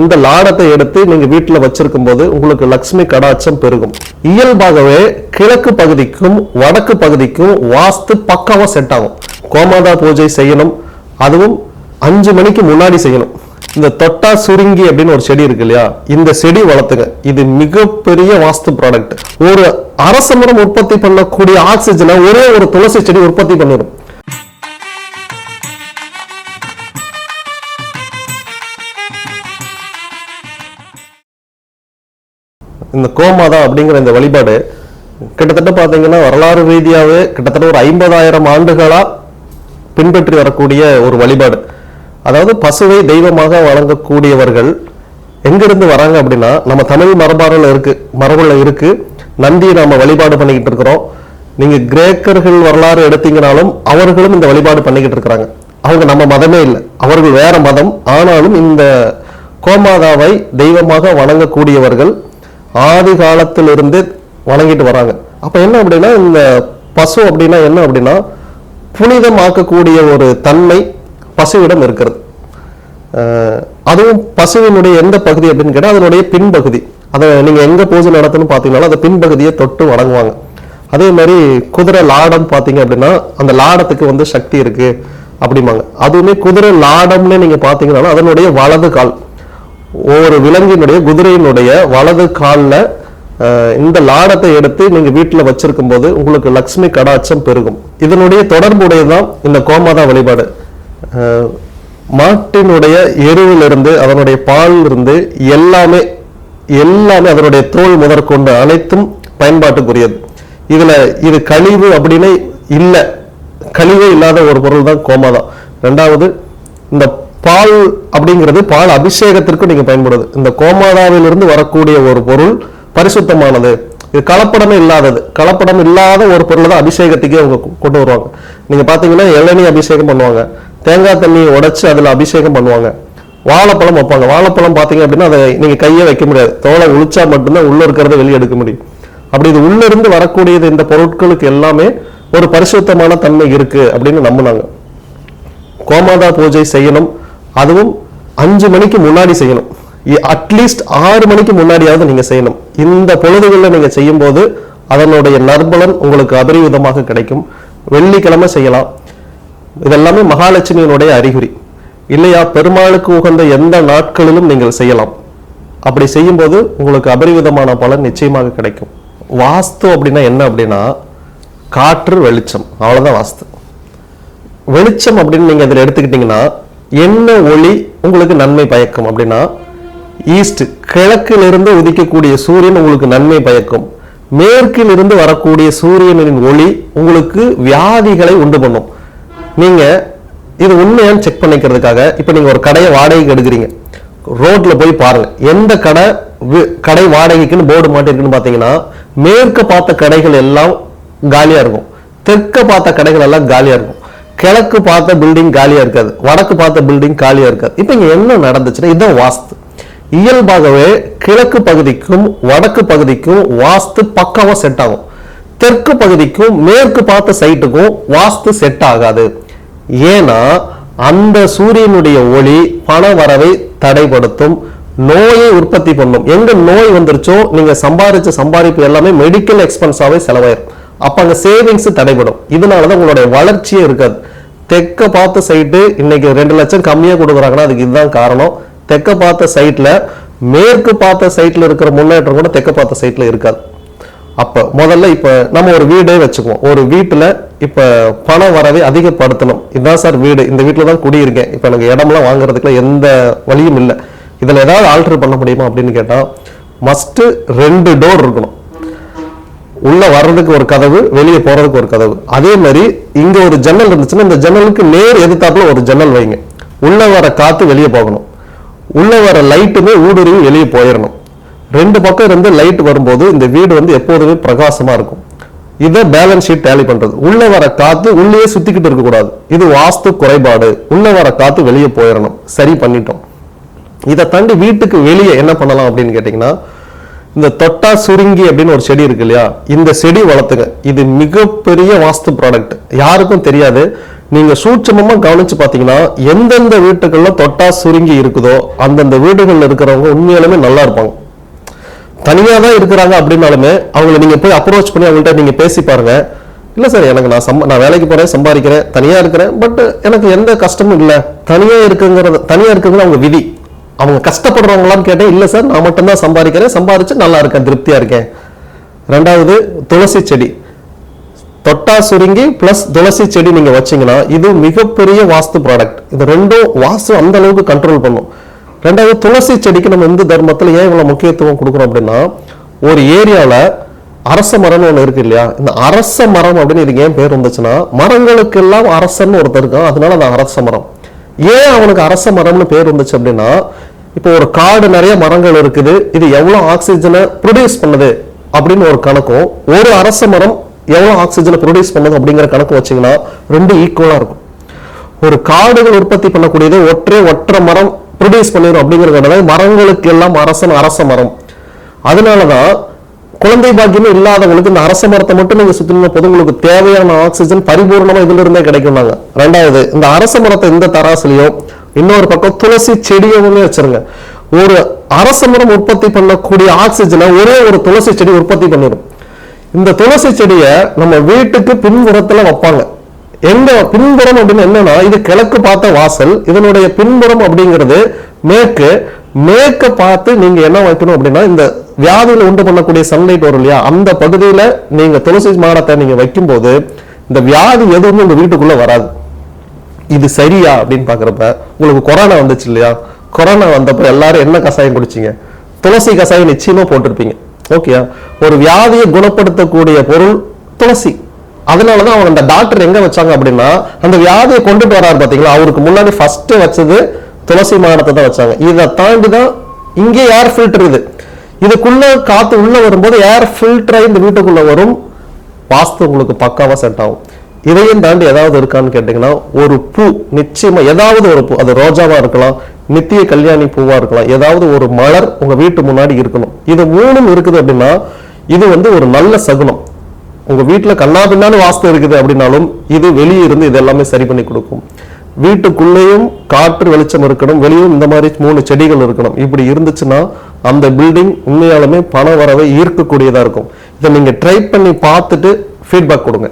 இந்த லாடத்தை எடுத்து நீங்க வீட்டில் வச்சிருக்கும் போது உங்களுக்கு லக்ஷ்மி கடாட்சம் பெருகும். இயல்பாகவே கிழக்கு பகுதிக்கும் வடக்கு பகுதிக்கும் வாஸ்து பக்காவா செட் ஆகும். கோமாதா பூஜை செய்யணும். அதுவும் அஞ்சு மணிக்கு முன்னாடி செய்யணும். இந்த தொட்டா சுருங்கி அப்படின்னு ஒரு செடி இருக்கு இல்லையா? இந்த செடி வளர்த்துங்க. இது மிகப்பெரிய வாஸ்து ப்ராடக்ட் ஒரு அரச மரம் உற்பத்தி பண்ணக்கூடிய ஆக்சிஜனை ஒரே ஒரு துளசி செடி உற்பத்தி பண்ணிடும். இந்த கோமாதா அப்படிங்கிற இந்த வழிபாடு கிட்டத்தட்ட பார்த்தீங்கன்னா வரலாறு ரீதியாகவே கிட்டத்தட்ட ஒரு ஐம்பதாயிரம் ஆண்டுகளாக பின்பற்றி வரக்கூடிய ஒரு வழிபாடு. அதாவது பசுவை தெய்வமாக வழங்கக்கூடியவர்கள் எங்கிருந்து வராங்க அப்படின்னா நம்ம தமிழ் மரபாறுல இருக்கு மரபில் இருக்கு. நந்தியை நம்ம வழிபாடு பண்ணிக்கிட்டு இருக்கிறோம். நீங்க கிரேக்கர்கள் வரலாறு எடுத்தீங்கனாலும் அவர்களும் இந்த வழிபாடு பண்ணிக்கிட்டு இருக்கிறாங்க. அவங்க நம்ம மதமே இல்லை. அவர்கள் வேற மதம். ஆனாலும் இந்த கோமாதாவை தெய்வமாக வணங்கக்கூடியவர்கள் ஆதி காலத்திலிருந்தே வணங்கிட்டு வராங்க. அப்ப என்ன அப்படின்னா இந்த பசு அப்படின்னா என்ன அப்படின்னா புனிதமாக்கக்கூடிய ஒரு தன்மை பசுவிடம் இருக்கிறது. அதுவும் பசுவினுடைய எந்த பகுதி அப்படின்னு கேட்டால் அதனுடைய பின்பகுதி. அதை நீங்கள் எங்கே பூஜை நடத்தணும் பார்த்தீங்கன்னாலும் அந்த பின்பகுதியை தொட்டு வணங்குவாங்க. அதே மாதிரி குதிரை லாடம் பார்த்தீங்க அப்படின்னா அந்த லாடத்துக்கு வந்து சக்தி இருக்குது அப்படிம்பாங்க. அதுவுமே குதிரை லாடம்னு நீங்கள் பார்த்தீங்கன்னாலும் அதனுடைய வலது கால். ஒவ்வொரு விலங்கினுடைய குதிரையினுடைய வலது கால்ல இந்த லாடத்தை எடுத்து நீங்கள் வீட்டில் வச்சிருக்கும் போது உங்களுக்கு லக்ஷ்மி கடாட்சம் பெருகும். இதனுடைய தொடர்புடையதான் இந்த கோமாதா வழிபாடு. மாட்டினுடைய எருவிலிருந்து அதனுடைய பால் இருந்து எல்லாமே எல்லாமே அதனுடைய தோல் முதற்கொண்டு அனைத்தும் பயன்பாட்டுக்குரியது. இதில் இது கழிவு அப்படின்னு இல்லை. கழிவே இல்லாத ஒரு பொருள் தான் கோமாதா. ரெண்டாவது இந்த பால் அப்படிங்கிறது பால் அபிஷேகத்திற்கு நீங்க பயன்படுது. இந்த கோமாதாவிலிருந்து வரக்கூடிய ஒரு பொருள் பரிசுத்தமானது. இது கலப்படமே இல்லாதது. கலப்படம் இல்லாத ஒரு பொருளை தான் அபிஷேகத்துக்கே அவங்க கொண்டு வருவாங்க. நீங்க பார்த்தீங்கன்னா இளநீ அபிஷேகம் பண்ணுவாங்க. தேங்காய் தண்ணியை உடைச்சி அதில் அபிஷேகம் பண்ணுவாங்க. வாழைப்பழம் வைப்பாங்க. வாழைப்பழம் பார்த்தீங்க அப்படின்னா அதை நீங்கள் கையே வைக்க முடியாது. தோலை உளிச்சா மட்டும்தான் உள்ள இருக்கிறத வெளியே எடுக்க முடியும். அப்படி இது உள்ளிருந்து வரக்கூடியது இந்த பொருட்களுக்கு எல்லாமே ஒரு பரிசுத்தமான தன்மை இருக்கு அப்படின்னு நம்பினாங்க. கோமாதா பூஜை செய்யணும். அதுவும் அஞ்சு மணிக்கு முன்னாடி செய்யணும். அட்லீஸ்ட் ஆறு மணிக்கு முன்னாடியாவது நீங்க செய்யணும். இந்த பொழுதுகளில் நீங்க செய்யும்போது அதனுடைய நற்பலன் உங்களுக்கு அபரிவிதமாக கிடைக்கும். வெள்ளிக்கிழமை செய்யலாம். இதெல்லாமே மகாலட்சுமியினுடைய அறிகுறி. இல்லையா பெருமாளுக்கு உகந்த எந்த நாட்களிலும் நீங்கள் செய்யலாம். அப்படி செய்யும்போது உங்களுக்கு அபரிவிதமான பலன் நிச்சயமாக கிடைக்கும். வாஸ்து அப்படின்னா என்ன அப்படின்னா காற்று வெளிச்சம். அவ்வளவுதான் வாஸ்து. வெளிச்சம் அப்படின்னு நீங்க இதில் எடுத்துக்கிட்டீங்கன்னா என்ன ஒளி உங்களுக்கு நன்மை பயக்கும் அப்படின்னா ஈஸ்ட் கிழக்கிலிருந்து உதிக்கக்கூடிய சூரியன் உங்களுக்கு நன்மை பயக்கும். மேற்கிலிருந்து வரக்கூடிய சூரியனின் ஒளி உங்களுக்கு வியாதிகளை உண்டு பண்ணும். நீங்க இது உண்மையான்னு செக் பண்ணிக்கிறதுக்காக இப்போ நீங்க ஒரு கடையை வாடகைக்கு எடுக்கிறீங்க. ரோட்ல போய் பாருங்க. எந்த கடை கடை வாடகைக்குன்னு போர்டு மாட்டிருக்குன்னு பார்த்தீங்கன்னா மேற்க பார்த்த கடைகள் எல்லாம் காலியா இருக்கும். தெற்க பார்த்த கடைகள் எல்லாம் காலியா இருக்கும். கிழக்கு பார்த்த பில்டிங் காலியாக இருக்காது. வடக்கு பார்த்த பில்டிங் காலியாக இருக்காது. இப்போ இங்கே என்ன நடந்துச்சுன்னா இதுதான் வாஸ்து. இயல்பாகவே கிழக்கு பகுதிக்கும் வடக்கு பகுதிக்கும் வாஸ்து பக்காவாக செட் ஆகும். தெற்கு பகுதிக்கும் மேற்கு பார்த்த சைட்டுக்கும் வாஸ்து செட் ஆகாது. ஏன்னா அந்த சூரியனுடைய ஒளி பண வரவை தடைப்படுத்தும் நோயை உற்பத்தி பண்ணும். எங்க நோய் வந்துருச்சோ நீங்க சம்பாதிச்ச சம்பாதிப்பு எல்லாமே மெடிக்கல் எக்ஸ்பென்ஸாவே செலவாயிரும். அப்ப அங்க சேவிங்ஸ் தடைபடும். இதனாலதான் உங்களுடைய வளர்ச்சியே இருக்காது. தெற்க பார்த்த சைட்டு இன்னைக்கு ரெண்டு லட்சம் கம்மியாக கொடுக்குறாங்கன்னா அதுக்கு இதுதான் காரணம். தெற்க பார்த்த சைட்டில் மேற்கு பார்த்த சைட்டில் இருக்கிற முன்னேற்றம் கூட தெற்க பார்த்த சைட்டில் இருக்காது. அப்போ முதல்ல இப்போ நம்ம ஒரு வீடே வச்சுக்குவோம். ஒரு வீட்டில் இப்போ பண வரவை அதிகப்படுத்தணும். இதுதான் சார் வீடு. இந்த வீட்டில் தான் குடியிருக்கேன். இப்போ எனக்கு இடம்லாம் வாங்குறதுக்குலாம் எந்த வழியும் இல்லை. இதில் ஏதாவது ஆல்டர் பண்ண முடியுமா அப்படின்னு கேட்டால் மஸ்ட்டு ரெண்டு டோர் இருக்கணும். உள்ள வர்றதுக்கு ஒரு கதவு வெளியே போறதுக்கு ஒரு கதவு. அதே மாதிரி இங்க ஒரு ஜன்னல் இருந்துச்சுன்னா இந்த ஜன்னலுக்கு நேர் எதிர்த்தாப்புல ஒரு ஜன்னல் வைங்க. உள்ள வர காத்து வெளியே போகணும். உள்ள வர லைட்டுமே ஊடுருவி வெளியே போயிடணும் ரெண்டு பக்கம் இருந்து லைட் வரும்போது இந்த வீடு வந்து எப்போதுமே பிரகாசமா இருக்கும். இதை பேலன்ஸ் ஷீட் டேலி பண்றது. உள்ள வர காத்து உள்ளே சுத்திக்கிட்டு இருக்க கூடாது இது வாஸ்து குறைபாடு. உள்ள வர காத்து வெளியே போயிடணும் சரி பண்ணிட்டோம். இதை தாண்டி வீட்டுக்கு வெளியே என்ன பண்ணலாம் அப்படின்னு கேட்டிங்கன்னா இந்த தொட்டா சுருங்கி அப்படின்னு ஒரு செடி இருக்கு இல்லையா? இந்த செடி வளர்த்துங்க. இது மிகப்பெரிய வாஸ்து ப்ராடக்ட் யாருக்கும் தெரியாது. நீங்க சூட்சமமா கவனிச்சு பாத்தீங்கன்னா எந்தெந்த வீட்டுகள்ல தொட்டா சுருங்கி இருக்குதோ அந்தந்த வீடுகள்ல இருக்கிறவங்க உண்மையாலுமே நல்லா இருப்பாங்க. தனியா தான் இருக்கிறாங்க அப்படின்னாலுமே அவங்கள நீங்க போய் அப்ரோச் பண்ணி அவங்கள்ட்ட நீங்க பேசி பாருங்க. இல்லை சார் எனக்கு நான் சம்ப நான் வேலைக்கு போகிறேன் சம்பாதிக்கிறேன் தனியாக இருக்கிறேன் பட் எனக்கு எந்த கஷ்டமும் இல்லை. தனியாக இருக்குங்கிறது தனியாக இருக்கிறது அவங்க விதி. அவங்க கஷ்டப்படுறவங்களான்னு கேட்டேன் இல்லை சார் நான் மட்டும்தான் சம்பாதிக்கிறேன். சம்பாதிச்சு நல்லா இருக்கேன் திருப்தியாக இருக்கேன். ரெண்டாவது துளசி செடி. தொட்டா சுருங்கி பிளஸ் துளசி செடி நீங்கள் வச்சீங்கன்னா இது மிகப்பெரிய வாஸ்து ப்ராடக்ட் இது ரெண்டும் வாஸ்து அந்த அளவுக்கு கண்ட்ரோல் பண்ணும். ரெண்டாவது துளசி செடிக்கு நம்ம இந்து தர்மத்தில் ஏன் இவ்வளோ முக்கியத்துவம் கொடுக்குறோம் அப்படின்னா ஒரு ஏரியாவில் அரச மரம்னு ஒன்று இருக்கு இல்லையா? இந்த அரச மரம் அப்படின்னு இதுக்கு ஏன் பேர் வந்துச்சுன்னா மரங்களுக்கு எல்லாம் அரசன் ஒருத்தர் இருக்கான். அதனால அந்த அரச மரம். ஏன் அவனுக்கு அரச மரம்னு பேர் வந்துச்சு அப்படின்னா இப்போ ஒரு காடு நிறைய மரங்கள் இருக்குது. இது எவ்வளோ ஆக்சிஜனை ப்ரொடியூஸ் பண்ணுது அப்படின்னு ஒரு கணக்கும் ஒரு அரச மரம் எவ்வளோ ஆக்சிஜனை ப்ரொடியூஸ் பண்ணுது அப்படிங்கிற கணக்கு வச்சிங்கன்னா ரெண்டு ஈக்குவலாக இருக்கும். ஒரு காடுகள் உற்பத்தி பண்ணக்கூடியது ஒற்றை ஒற்றை மரம் ப்ரொடியூஸ் பண்ணிடும் அப்படிங்கிறது மரங்களுக்கு எல்லாம் அரசன் அரச மரம். அதனால தான் குழந்தை பாக்கியமே இல்லாதவங்களுக்கு இந்த அரச மரத்தை மட்டும் நீங்கள் சுத்தின போது உங்களுக்கு தேவையான ஆக்சிஜன் பரிபூர்ணமாக இதுல இருந்தே கிடைக்கும்னாங்க. ரெண்டாவது இந்த அரச மரத்தை இந்த தராசுலயோ இன்னொரு பக்கம் துளசி செடியுமே வச்சிருங்க. ஒரு அரச மரம் உற்பத்தி பண்ணக்கூடிய ஆக்சிஜனை ஒரே ஒரு துளசி செடி உற்பத்தி பண்ணிடும். இந்த துளசி செடியை நம்ம வீட்டுக்கு பின்புறத்துல வைப்பாங்க. எங்க பின்புறம் அப்படின்னு என்னன்னா இது கிழக்கு பார்த்த வாசல் இதனுடைய பின்புறம் அப்படிங்கிறது மேற்கு. மேற்க பார்த்து நீங்க என்ன வைக்கணும் அப்படின்னா இந்த வியாதியில உண்டு பண்ணக்கூடிய சன்லைட் வரும் இல்லையா அந்த பகுதியில நீங்க துளசி மாடத்தை நீங்க வைக்கும்போது இந்த வியாதி எதுவுமே உங்க வீட்டுக்குள்ள வராது. இது சரியா அப்படின்னு பாக்குறப்ப உங்களுக்கு கொரோனா வந்துச்சு இல்லையா? கொரோனா வந்தப்ப எல்லாரும் என்ன கஷாயம் குடிச்சீங்க? துளசி கஷாயம் நிச்சயமா போட்டிருப்பீங்க. ஓகேயா ஒரு வியாதியை குணப்படுத்தக்கூடிய பொருள் துளசி. அதனால தான் அவங்க அந்த டாக்டர் எங்க வச்சாங்க அப்படின்னா அந்த வியாதியை கொண்டுட்டு வராரு பாத்தீங்களா அவருக்கு முன்னாடி ஃபர்ஸ்ட் வச்சது துளசி மாடத்தை தான் வச்சாங்க. இதை தாண்டி தான் இங்கே ஏர் ஃபில்டர் இது. இதுக்குள்ள காத்து உள்ள வரும்போது ஏர் ஃபில்டர் இந்த வீட்டுக்குள்ள வரும். வாஸ்து உங்களுக்கு பக்காவா செட் ஆகும். இதையும் தாண்டி ஏதாவது இருக்கான்னு கேட்டிங்கன்னா ஒரு பூ நிச்சயமாக ஏதாவது ஒரு பூ அது ரோஜாவாக இருக்கலாம் நித்திய கல்யாணி பூவாக இருக்கலாம் ஏதாவது ஒரு மலர் உங்கள் வீட்டு முன்னாடி இருக்கணும். இது மூணும் இருக்குது அப்படின்னா இது வந்து ஒரு நல்ல சகுனம். உங்கள் வீட்டில் கண்ணா பின்னான்னு வாஸ்து இருக்குது அப்படின்னாலும் இது வெளியே இருந்து இது எல்லாமே சரி பண்ணி கொடுக்கும். வீட்டுக்குள்ளேயும் காற்று வெளிச்சம் இருக்கணும் வெளியும் இந்த மாதிரி மூணு செடிகள் இருக்கணும். இப்படி இருந்துச்சுன்னா அந்த பில்டிங் உண்மையாலுமே பண வரவை ஈர்க்கக்கூடியதாக இருக்கும். இதை நீங்கள் ட்ரை பண்ணி பார்த்துட்டு ஃபீட்பேக் கொடுங்க.